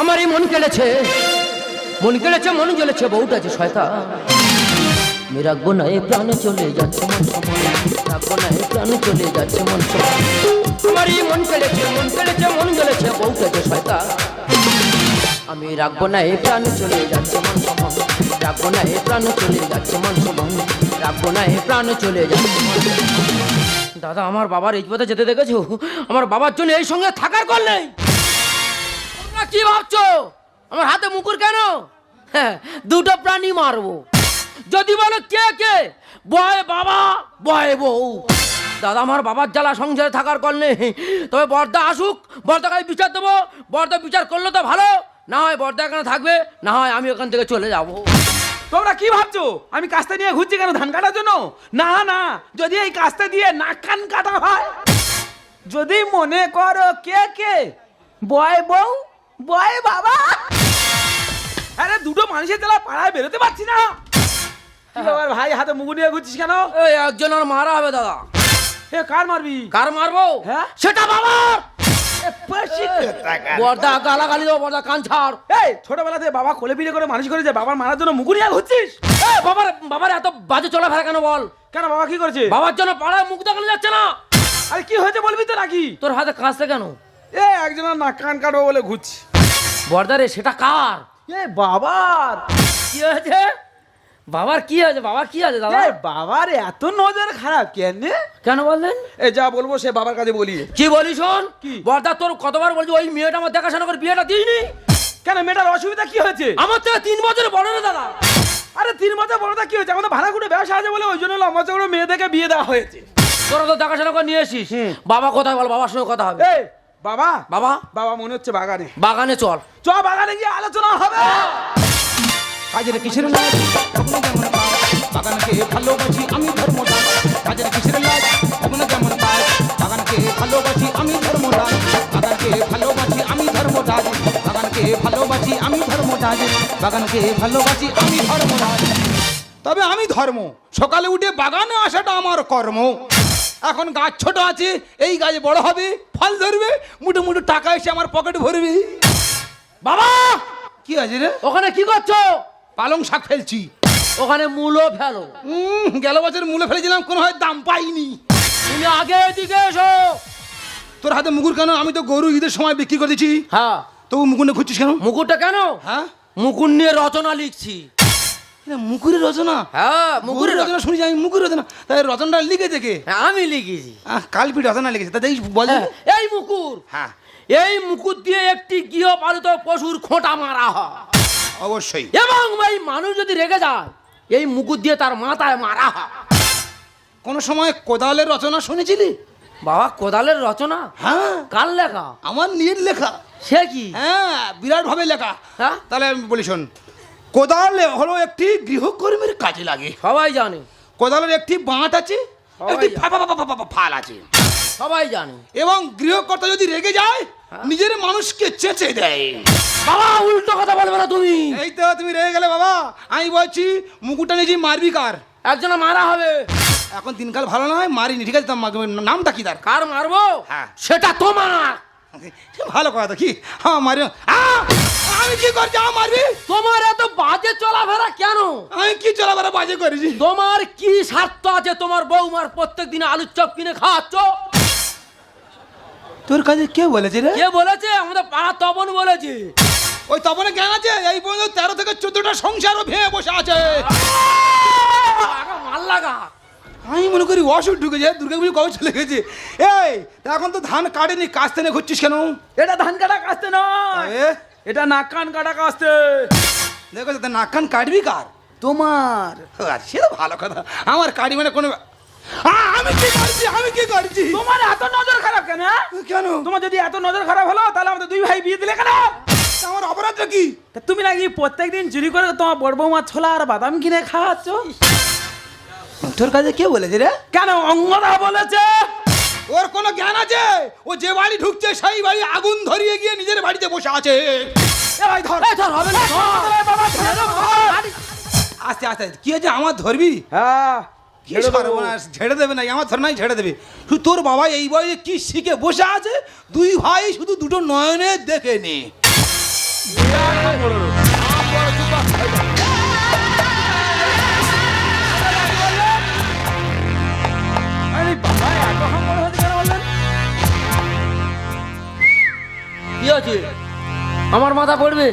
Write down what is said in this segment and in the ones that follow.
আমার এই মন কেড়েছে। মন কেড়েছে, মন জ্বলেছে, বউটা যে শয়তা আমি রাখব না এ প্রাণে চলে যাচ্ছে মন রাখব না এ প্রাণে চলে যাচ্ছে মন আমার এই মন কেড়েছে মন কেড়েছে, মন জ্বলেছে, বউটা যে শয়তা আমি রাখব না এ প্রাণে চলে যাচ্ছে মন সমান রাখব না এ প্রাণে চলে যাচ্ছে মন সমান রাখব না এ প্রাণে চলে যাচ্ছে দাদা, আমার বাবার এই পথে যেতে দেখেছ? আমার বাবার জন্য এই সঙ্গে থাকার কল নেই। তোমরা কি ভাবছ? আমার হাতে মুকুর কেন? হ্যাঁ দুটো প্রাণী মারবো। যদি বলো কে কে? বয় বাবা, বয় বউ। দাদা, আমার বাবার জ্বালা সংসারে থাকার কল নেই তবে বর্দা আসুক, বর্দাকে আমি বিচার দেবো। বর্দা বিচার করলে তো ভালো। না হয় বর্দা এখানে থাকবে, না হয় আমি ওখান থেকে চলে যাব। তোমরা কি ভাবছ? আমি কাস্তে নিয়ে ঘুরছি কেন ধান কাটার জন্য? না না, যদি এই কাস্তে দিয়ে নাক কান কাটা হয়। যদি মনে করো কে কে? বয় বউ বয় বাবা। আরে দুটো মানুষের তেলা পাড়ায় বেরোতে পারছি না। কি ব্যাপার ভাই হাতে মুগু নিয়ে ঘুরছিস কেন? এই একজন আর মারা হবে দাদা। এ কার মারবি? কার মারবো? হ্যাঁ? সেটা বাবার। বর্দা গালাগালি দেবো বর্দা কান ছাড়। এই বাবা কোলে পিলে করে মানুষ করে যে বাবার মারার জন্য মুগু নিয়ে ঘুরছিস? এ, বাবার বাবার এত বাজে চলাফেরা কেন বল? কেন বাবা কি করেছে? বাবার জন্য পাড়ায় মুখ দেখানো যাচ্ছে না। আরে কি হয়েছে বলবি তো নাকি? তোর হাতে কাঁচতে কেন? এ একজনের নাক কান কাটবো বলে ঘুরছি। বর্দারে সেটা কার? এ বাবার। কি হয়েছে? বাবার কি হয়েছে? বাবার কি আছে দাদা? বাবার এত নজর খারাপ কেন? কেন বললেন? এ যা বলব সে বাবার কাছে বলি। কি বলি শোন? কি? বর্দা তোর কতবার বলছি ওই মেয়েটা আমার দেখাশোনা করে বিয়েটা দিইনি? কেন মেয়েটার অসুবিধা কি হয়েছে? আমার থেকে তিন বছরের বড় রে দাদা। আরে তিন বছর বড়টা কি হয়েছে? আমাদের ভাড়া করে ব্যবসা আছে বলে ওই জন্য লম্বা চৌড়ো মেয়েদেরকে বিয়ে দেওয়া হয়েছে। তোরা তো দেখাশোনা করে নিয়ে এসিস বাবা কোথায় বল? বাবার সঙ্গে কথা হবে। বাবা বাবা। বাবা মনে হচ্ছে বাগানে। বাগানে চল। চ বাগানে গিয়ে আলোচনা হবে। কাজের কিসের লাজ? কখনো যেমন পাও বাগানকে ভালোবাসি আমি ধর্মদাস কাজের কিসের লাজ? কখনো যেমন পাও বাগানকে ভালোবাসি আমি ধর্মদাস বাগানকে ভালোবাসি আমি ধর্মদাস বাগানকে ভালোবাসি আমি ধর্মদাস বাগানকে ভালোবাসি আমি ধর্মদাস তবে আমি ধর্ম। সকালে উঠে বাগানে আসাটা আমার কর্ম। এখন গাছ ছোট আছে এই গাছ বড় হবে। ফল ধরবে মুঠো মুঠো টাকা এসে আমার পকেটে ভরবে। বাবা! কি আছে রে? ওখানে কি করছ? পালং শাক ফেলছি। ওখানে মূলো ফেলো। উম, গেল বছর মূলে ফেলেছিলাম কোনো হয় দাম পাইনি। তুমি আগে এদিকে এসো। তোর হাতে মুগুর কেন? আমি তো গরু ঈদের সময় বিক্রি করে দিচ্ছি। হ্যাঁ। তবু মুকুরে খুঁজছিস কেন? মুকুরটা কেন? হ্যাঁ? মুকুর নিয়ে রচনা লিখছি। মুকুরের রচনা। হ্যাঁ মুকুরের রচনা। শুনেছি আমি মুকুর রচনা। তাই রচনাটা লিখে দেখে। হ্যাঁ, আমি লিখেছি। কালপি রচনা লিখেছে। তাই বল। হ্যাঁ, এই মুকুর। হ্যাঁ। এই মুকুর দিয়ে একটি গৃহপালিত পশুর খোঁটা মারা হয়। অবশ্যই। এবং এই মানুষ যদি রেগে যায় এই মুকুর দিয়ে তার মাথায় মারা হয়। কোনো সময় কোদালের রচনা শুনেছিলি? বাবা কোদালের রচনা? হ্যাঁ। কার লেখা? আমার নিজের লেখা। সে কি? হ্যাঁ বিরাট ভাবে লেখা। হ্যাঁ? তাহলে আমি বলি শোন। কোদাল হলো একটি গৃহকর্মীর কাজে লাগে। সবাই জানে। কোদালের একটি বাঁট আছে একটি ফাল আছে। সবাই জানে। এবং গৃহকর্তা যদি রেগে যায় নিজের মানুষকে চেঁচে দেয়। বাবা উল্টো কথা বলবে না তুমি। এই তো তুমি রেগে গেলে বাবা। আমি বলছি মুকুটটা নিয়েছি মারবি কার? একজন মারা হবে। এখন দিনকাল ভালো নয় মারিনি। ঠিক আছে নামটা কি তার? কার মারবো? হ্যাঁ। সেটা তোমার। ভালো কথা কি? হ্যাঁ মারি আ! আমি কি করছি? মারবি? তোমার এত বাজে চলাফেরা কেন? আমি কি চলাফেরা বাজে করেছি? তোমার কি স্বার্থ আছে তোমার বৌমার? প্রত্যেক দিনে আলুর চপ কিনে খাওয়াচ্ছ? তোর কাছে কে বলেছে রে? কে বলেছে? আমাদের পাড়া তপন বলেছে। ওই তপনে জ্ঞান আছে? এই পর্যন্ত তেরো থেকে চোদ্দটা সংসারও ভেঙে বসে আছে। মাল লাগা। আমি মনে করি অসুখ ঢুকেছে দুর্গা পুজো কবে চলে গেছে? এই এখন তো ধান কাটেনি কাস্তে নিয়ে ঘুরছিস কেন? এটা ধান কাটা কাস্তে নয়। এ? এটা নাক কান কাটা কাস্তে। দেখো তা নাক কান কাটবি কার? তোমার। আচ্ছা, সে তো ভালো কথা। আমার কাটি মানে কোনো আমি কি করছি আমি কি করছি তোমার এত নজর খারাপ কেন হ্যাঁ? কেন? তোমার যদি এত নজর খারাপ হলো তাহলে আমাদের দুই ভাই বিয়ে দিলে কেন? আমার অপরাধটা কি? তা তুমি নাকি প্রত্যেকদিন চুরি করে তোমার বড় বৌমা ছোলা আর বাদাম কিনে খাওয়াচ্ছ? তোর কাছে কে বলেছে রে? কেন অঙ্গরা বলেছে? ওর কোনো জ্ঞান আছে? ও যে বাড়ি ঢুকছে সেই বাড়ি আগুন ধরিয়ে গিয়ে নিজের বাড়িতে বসে আছে। এ ধর। হবে না। ধর। বাবা, ছেড়ে দাও, ধর। আস্তে আস্তে কি হয়েছে? আমার ধরবি? হ্যাঁ ঝেড়ে দেবে। না আমার ধর নাই ঝেড়ে দেবে। শুধু তোর বাবা এই বয়সে কি শিখে বসে আছে? দুই ভাই শুধু দুটো নয়নে দেখে নে। আছে। আমার মাথা পড়বে।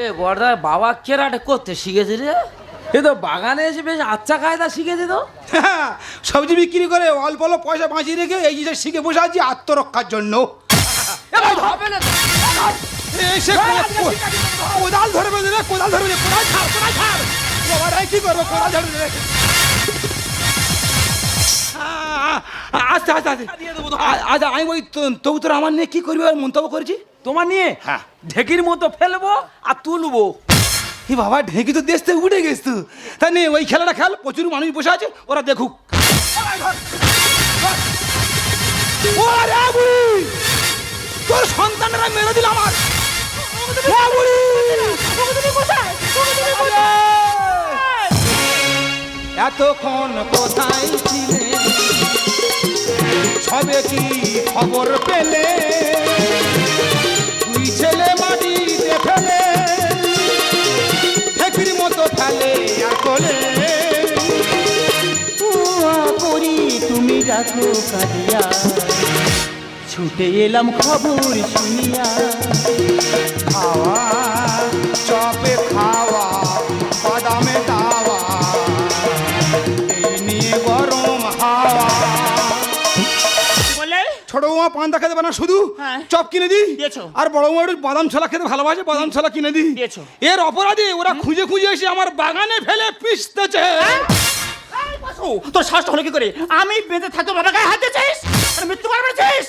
এ বাবা কেরাটে করতে শিখেছে রে। এ তো বাগানে এসে বেশ আচ্ছা কায়দা শিখেছে তো। হ্যাঁ, সবজি বিক্রি করে অল্প অল্প পয়সা বাঁচিয়ে রেখে এই জিনিস শিখে বসে আছি আত্মরক্ষার জন্য। হবে না এসে কোদাল ধরে বেঁধে রে কোদাল ধরে বেঁধে কোদাল ছাড় কোদাল ছাড়। বাবা রে কি করব? কোদাল ধরে বেঁধে আস্তে আস্তে আস্তে। আচ্ছা আমি ওই তবু তোর আমার নিয়ে কি করবি মন্তব্য করেছি তোমার নিয়ে? হ্যাঁ। ঢেকির মতো ফেলব আর তুলবো। ই বাবা, ঢেকি তো দেশ থেকে উঠে গেছ তুই। তা নে, ওই খেলাটা খেল, প্রচুর মানুষ বসে আছে, ওরা দেখুক। তোর সন্তানরা মেরে দিল আমার। এতক্ষণ কোথায় ছিলে? সবে কি খবর পেলে? কোলে করি তুমি রাখো কাঁদিয়া। ছুটে এলাম খবর শুনিয়া। খাওয়া চপে খাওয়া ছোট বৌমা পান্তা খেতে পারে না শুধু? হ্যাঁ। চপ কিনে দিই। আর বড় বৌমা একটু বাদাম ছোলা খেতে ভালোবাসে বাদাম ছোলা কিনে দিই। এর অপরাধে ওরা খুঁজে খুঁজে এসে আমার বাগানে ফেলে পিসতেছে ও, তোর শ্বাসটা হলো কি করে? আমি বেঁধে থাকতো বাবার গায়ে হাত দিচ্ছিস? মৃত্যু করে বেড়েছিস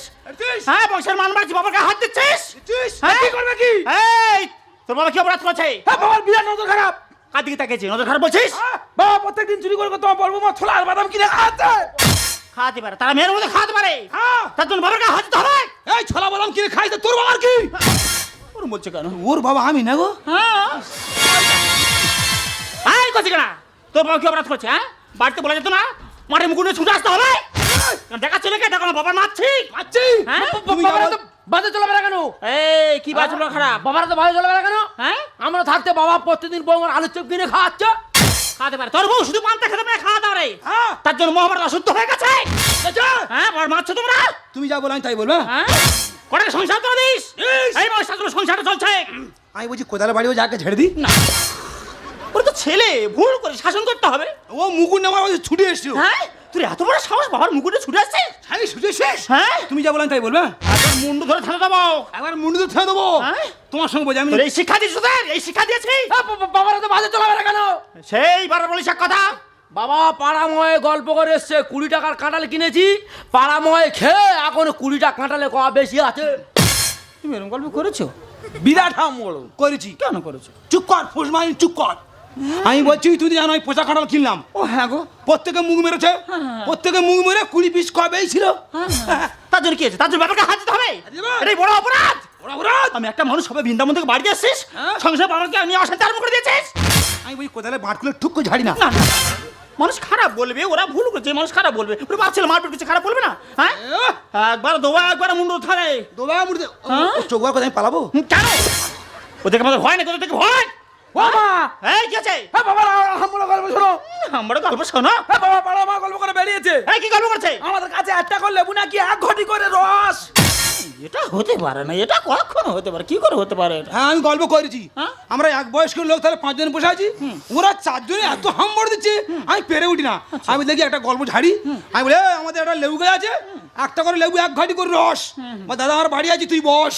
হ্যাঁ বংশের মান মারছি বাবার গায়ে হাত দিচ্ছিস? হ্যাঁ? কি করবে কি? এই তোর বাবা কি অপরাধ করছে? হ্যাঁ বাবার বিরাট নজর খারাপ। কার দিকে তাকিয়েছি নজর খারাপ বলছিস? বাবা প্রত্যেকদিন চুরি করে তোমার বলব মা ছোলা আর বাদাম কিনে খাওয়াচ্ছে খাওয়াতে পারে। তারা মেয়ের মধ্যে খাওয়াতে পারে। হ্যাঁ। তার জন্য বাবার গায়ে হাত হবে। এই ছোলা বাদাম কিনে খাইতে তোর বাবার কি? ওর বলছে কেন? ওর বাবা আমি না গো। হ্যাঁ। এই করছে কেন? তোর বাবা কি অপরাধ করছে হ্যাঁ? বাড়িতে বলা যেত না মাঠে মুকুটে ছুটে আসতে হবে? দেখা চলে কে দেখো বাবার মারছি তো বাজে চলাবে না কেন? এই কি বাজল খারাপ বাবারা তো বাজে চলাবে না কেন? হ্যাঁ? আমরা থাকতে বাবা প্রতিদিন বৌমার আলুর চপ কিনে খাওয়াচ্ছে। খাওয়াতে পারে। তোর বউ শুধু পান্তা খেতে পারে খাওয়া দাওয়া রে হ্যাঁ। তার জন্য মহাভারত অশুদ্ধ হয়ে গেছে। হ্যাঁ মাছ মারছো তোমরা। তুমি যা বলো আমি তাই বলব হ্যাঁ? হ্যাঁ। কটাকে সংসার করে দিস? এই বয়সটা তোর সংসারটা চলছে। আমি বলছি কোদাল বাড়িও যাকে ছেড়ে দিই। না। ওর তো ছেলে ভুল করে শাসন করতে হবে। ও মুকুট নামার বলছে ছুটে এসছো হ্যাঁ? তুই এত বড় সাহস বাবার মুকুটে ছুটে আসছিস আমি ছুটে শেষ হ্যাঁ? তুমি যা বলেন তাই বলবে একবার মুন্ডু ধরে ঠেলে দেবো। একবার মুন্ডু তো ছেড়ে দেবো। হ্যাঁ? তোমার সঙ্গে বলছি আমি এই শিক্ষা দিয়েছি তোদের? এই শিক্ষা দিয়েছি? বাবারা তো বাজে চলাবে না কেন? সেই বারবার বলিস কথা। বাবা পাড়াময় গল্প করে এসছে কুড়ি টাকার কাঁঠাল কিনেছি। পাড়াময় খেয়ে এখন কুড়ি টাকা কাঁঠালে কয়া বেশি আছে। তুমি এরকম গল্প করেছ? বিরাট হাঙ্গর করেছি। কেন করেছ? চুপ কর ফুস মাইন চুপ কর। আমি বলছি তুই তো জানো আমি পোচা কাঁঠাল কিনলাম। ও হ্যাঁ গো। প্রত্যেকে মুখ মেরেছে। প্রত্যেকে মুখ মেরে কুড়ি পিস কবেই ছিল তার জন্য কি আছে তার জন্য ব্যাপারটা হাত দিতে হবে। এটাই বড় অপরাধ। আমি একটা মানুষ হবে বৃন্দাবন থেকে বাড়ি আসছিস হ্যাঁ। সংসার বাবাকে আমি অশান্তি আরম্ভ করে দিয়েছিস। আমি বলছি কোদালে বাঁট খুলে ঠুক করে ঝাড়ি না মানুষ খারাপ বলবে ওরা ভুল করছে মানুষ খারাপ বলবে ওরা বাচ্চা মারপিট করছে খারাপ বলবে না। হ্যাঁ? একবার দোয়া একবার মুন্ডু থানে দোবা হ্যাঁ? চোখ বার কথা আমি পালাবো? কেন? ওদেরকে আমাদের ভয় না কোথা থেকে ভয়। ও মা এই কি আছে হ্যাঁ হাঙ্গর গল্প শোনো। আমরা গল্প শোনো? হ্যাঁ বাবা মা গল্প করে বেরিয়েছে। এই কি গল্প করছে? আমাদের কাছে একটা করে লেবু নাকি এক ঘটি করে রস? এটা হতে পারে না এটা কখনো হতে পারে কি করে হতে পারে হ্যাঁ আমি গল্প করেছি। হ্যাঁ? আমরা এক বয়স্ক লোক তাহলে পাঁচজন বসে আছি। ওরা চারজনে এত হাম্বড় দিচ্ছে আমি পেরে উঠি না। আমি দেখি একটা গল্প ঝাড়ি আমি বলে আমাদের একটা লেবু গাছ আছে। একটা করে লেবু এক ঘাটি করে রস। বা দাদা আমার বাড়ি আছে তুই বস।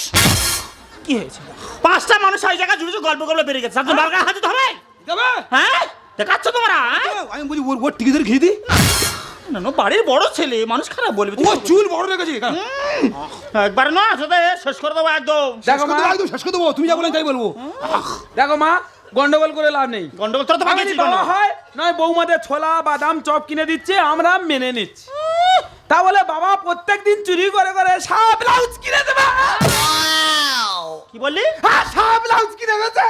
কি হয়েছে? পাঁচটা মানুষ ওই জায়গায় জুড়ে জুড়ে গল্প গল্প বেরিয়ে গেছে। বারবার হাতে হবে? দেবে হ্যাঁ? দেখাচ্ছ তোমরা? হ্যাঁ? আমি বলি ওর ওর টিকি ধরে খেয়ে দিই না না বাড়ির বড় ছেলে মানুষ খারাপ বলবে। ও চুল বড় রেখেছে একবার না সাথে শেষ করে দেবো একদম। করে দেবো, একদম শেষ করে দেবো। তুমি যা বলেন তাই বলব। দেখো মা গন্ডগোল করে লাভ নেই। গন্ডগোল তো আছে হয় নয় বৌমাদের ছোলা বাদাম চপ কিনে দিচ্ছে আমরা মেনে নিচ্ছি। তা বলে বাবা প্রত্যেক দিন চুরি করে করে সারা ব্লাউজ কিনে দেবে। কি বললি? হ্যাঁ সাহেব ব্লাউজ কিনে গেছে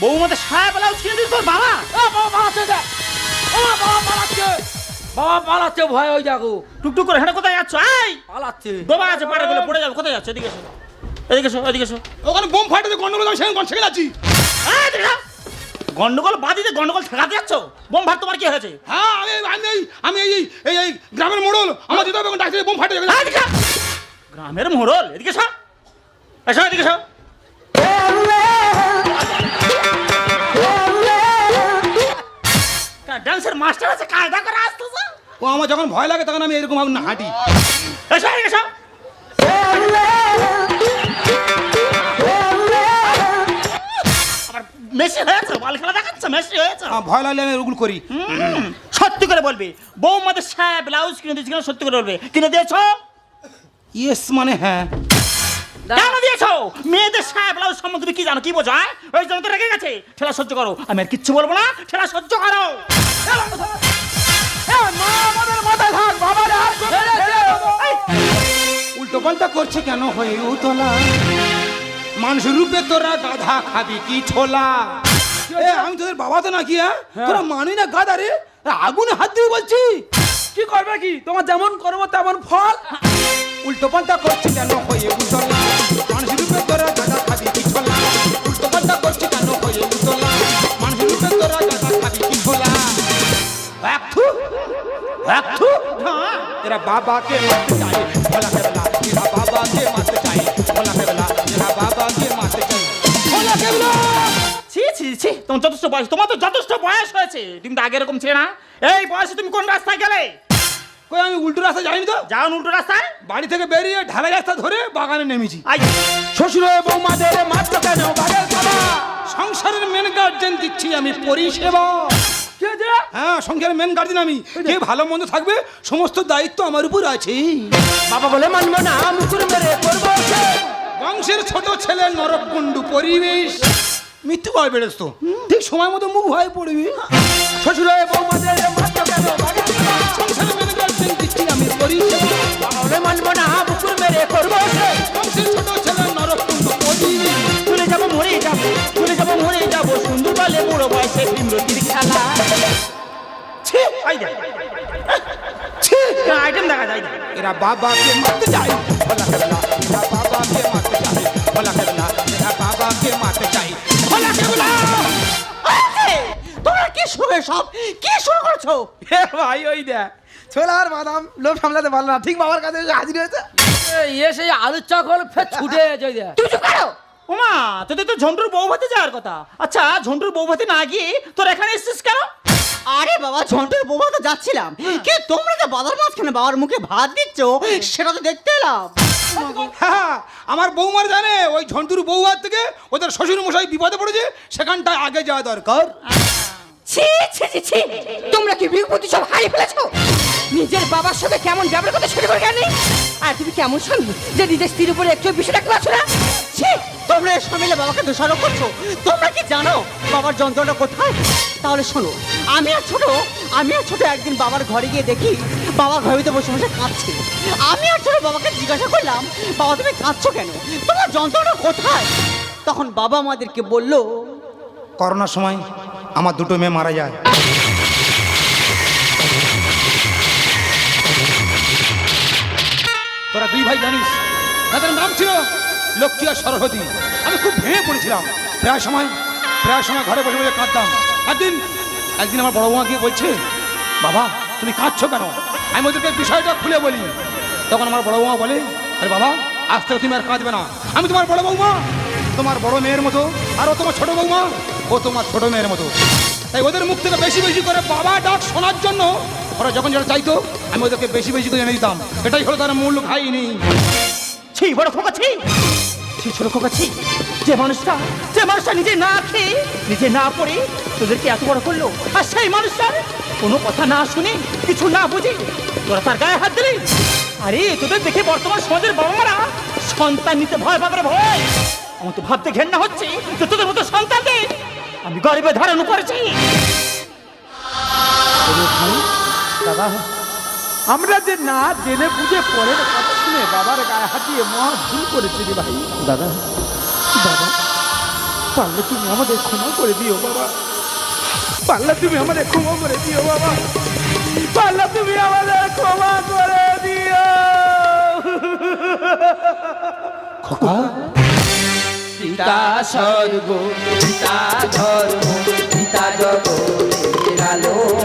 বৌমাতে সাহেব ব্লাউজ কিনে দিস তোর বাবা? ও বাবা পালাচ্ছে যে। ও বাবা পালাচ্ছে বাবা পালাচ্ছে ভয় ওই দেখো টুকটুক করে হেঁটে কোথায় যাচ্ছ? এই! পালাচ্ছে। বাবা আছে পাড়ে গেলে পড়ে যাবে। কোথায় যাচ্ছে? এদিকে এসো। এদিকে এসো এদিকে এসো। ওখানে বোম ফাটাতে গন্ডগোল আমি সেখানে সেখানে আছি। গন্ডগোল বাদিতে গন্ডগোল ঠেকাতে যাচ্ছ? বোম ভাত তোমার কি হয়েছে? হ্যাঁ আমি আমি এই আমি এই এই- গ্রামের মোড়ল। আমার দিতে হবে ডাক্তার বোম ফাটে। গ্রামের মোড়ল এদিকে এসো। এসো এদিকে এসো। ডান্সের মাস্টার আছে কায়দা করে আসতেছে ও আমার যখন ভয় লাগে তখন আমি এরকম ভাবে না হাঁটি এসো এদিকে এসো। মেসি হয়েছে বল খেলা দেখাচ্ছে মেসি হয়েছে। ভয় লাগলে আমি ওগুলো করি। সত্যি করে বলবি। বৌমাদের সায়া ব্লাউজ কিনে দিয়েছি সত্যি করে বলবে। কিনে দিয়েছ? ইয়েস মানে হ্যাঁ। কেন দিয়েছ? মেয়েদের সায়া ব্লাউজ সম্বন্ধে তুমি কি জানো? কি বোঝো হ্যাঁ? ওই জন্য তো রেগে গেছে? ঠেলা সহ্য করো। আমি আর কিচ্ছু বলব না। ঠেলা সহ্য করো। উল্টো পাল্টা করছে কেন হয়ে উতলা? মানুষ রূপে তোরা গাধা খাবি কি ছোলা এ আমি তোদের বাবা তো নাকি হ্যাঁ? তোরা মানি না গাধা রে? আগুনে হাত দিয়ে বলছি। কি করবে কি? তোমার যেমন করব তেমন ফল। উল্টো পাল্টা করছে কেন হয়ে উতলা? तेरा बाबा के मत चाहे भोला के बला तेरा बाबा के मत चाहे भोला के बला तेरा बाबा के मत चाहे भोला के बला ছি ছি ছি তোমার যথেষ্ট বয়স তোমার তো যথেষ্ট বয়স হয়েছে তুমি তো আগে এরকম ছিলে না এই বয়সে তুমি কোন রাস্তায় গেলে কই আমি উল্টো রাস্তা যাইনি তো যাও উল্টো রাস্তায় বাড়ি থেকে বেরিয়ে ঢালাই রাস্তা ধরে বাগানে নেমেছি আই শ্বশুর বৌমাদের মাত্র কেন বাগের খাবা সংসারের মেন গার্জেন দিচ্ছি আমি পরিষেবা কে যে হ্যাঁ সংসারের মেন গার্জেন আমি। কে ভালো মন্দ থাকবে সমস্ত দায়িত্ব আমার উপর আছে। বাবা বলে মানবো না মুকুর মেরে করব বংশের ছোট ছেলে নরকুণ্ডু পরিবেশ। মৃত্যু ভয় বেড়েছ তো ঠিক সময় মতো মুখ ভয় পড়বি। শ্বশুর আমি মানবো না মুকুর মেরে করব বংশের ছোট আইটেম দেখা। যায়। এরা মারতে মারতে কে হে ভাই ওই ছোলা আর বাদাম সামলাতে ঠিক বাবার কাছে এসে আলুর চক ফের তুই তো ঝন্টুর বউ ভাতে যাওয়ার কথা। আচ্ছা ঝন্টুর বউ ভাতে না গিয়ে তোর এখানে এসেছিস কেন? আরে বাবা ঝন্টুর বৌমা তো যাচ্ছিলাম। কে তোমরা যে বাবার মাঝখানে বাবার মুখে ভাত দিচ্ছ সেটা তো দেখতে এলাম। হ্যাঁ আমার বৌমার জানে ওই ঝন্টুর বৌমার থেকে ওদের শ্বশুর মশাই বিপদে পড়েছে সেখানটায় আগে যাওয়া দরকার। ছি ছি ছি ছি। তোমরা কি বিভূতি সব হারিয়ে ফেলেছো? নিজের বাবার সাথে কেমন ব্যবহার করতে শুরু করে কেন আর তুমি কেমন স্বামী যে নিজের স্ত্রীর উপরে একটু বেশি রাখতে পারছ না? ছি তোমরা এসব মিলে বাবাকে দোষারোপ করছ? তোমরা কি জানো বাবার যন্ত্রণা কোথায়? তাহলে শোনো আমি আর ছোট আমি আর ছোট একদিন বাবার ঘরে গিয়ে দেখি বাবা ঘরেতে বসে বসে কাঁদছে। আমি আর ছোট বাবাকে জিজ্ঞাসা করলাম বাবা তুমি কাঁদছো কেন? তোমার যন্ত্রণা কোথায়? তখন বাবা আমাদেরকে বলল করোনার সময় আমার দুটো মেয়ে মারা যায়। তোরা দুই ভাই জানিস তাদের নাম ছিল লক্ষ্মী আর সরস্বতী। আমি খুব ভেঙে পড়েছিলাম। প্রায় সময় প্রায় সময় ঘরে বসে বসে কাঁদতাম। একদিন একদিন আমার বড় বৌমা গিয়ে বলছে, বাবা, তুমি কাঁদছো কেন? আমি ওদেরকে বিষয়টা খুলে বলি। তখন আমার বড় বৌমা বলে, আরে বাবা, আজ থেকে তুমি আর কাঁদবে না। আমি তোমার বড় বৌমা। তোমার বড় মেয়ের মতো, আর ও তোমার ছোট বৌমা। ও তোমার ছোট মেয়ের মতো। তাই ওদের মুখ থেকে বেশি বেশি করে বাবা ডাক শোনার জন্য ওরা যখন যেটা চাইতো, আমি ওদেরকে বেশি বেশি করে এনে দিতাম। এটাই হলো তার মূল খাইনি ছি, বড় খোকা, ছি। ছি ছোট খোকা ছি যে মানুষটা যে মানুষটা নিজে না খেয়ে, নিজে না পড়ে তোদেরকে এত বড় করল, আর সেই মানুষটার কোনো কথা না শুনে, কিছু না বুঝে তোরা তার গায়ে হাত দিলি? আরে, তোদের দেখে বর্তমান সমাজের বাবা মারা সন্তান নিতে ভয় পাবে ভয়। আমার তো ভাবতে ঘেন্না হচ্ছে যে তোদের মতো সন্তানদের আমি গরিবে ধারণ করেছি। দাদা আমরা যে না জেনে বুঝে পরের কথা শুনে বাবার গায়ে হাত দিয়ে মহা ভুল করেছি রে ভাই। দাদা দাদা পারলে তুমি আমাদের ক্ষমা করে দিও বাবা। পারলে তুমি আমাদের ক্ষমা করে দিও বাবা। পারলে তুমি আমাদের ক্ষমা করে দিও। খোকা। পিতা স্বর্গ পিতা ধর্ম পিতা জগতের আলো।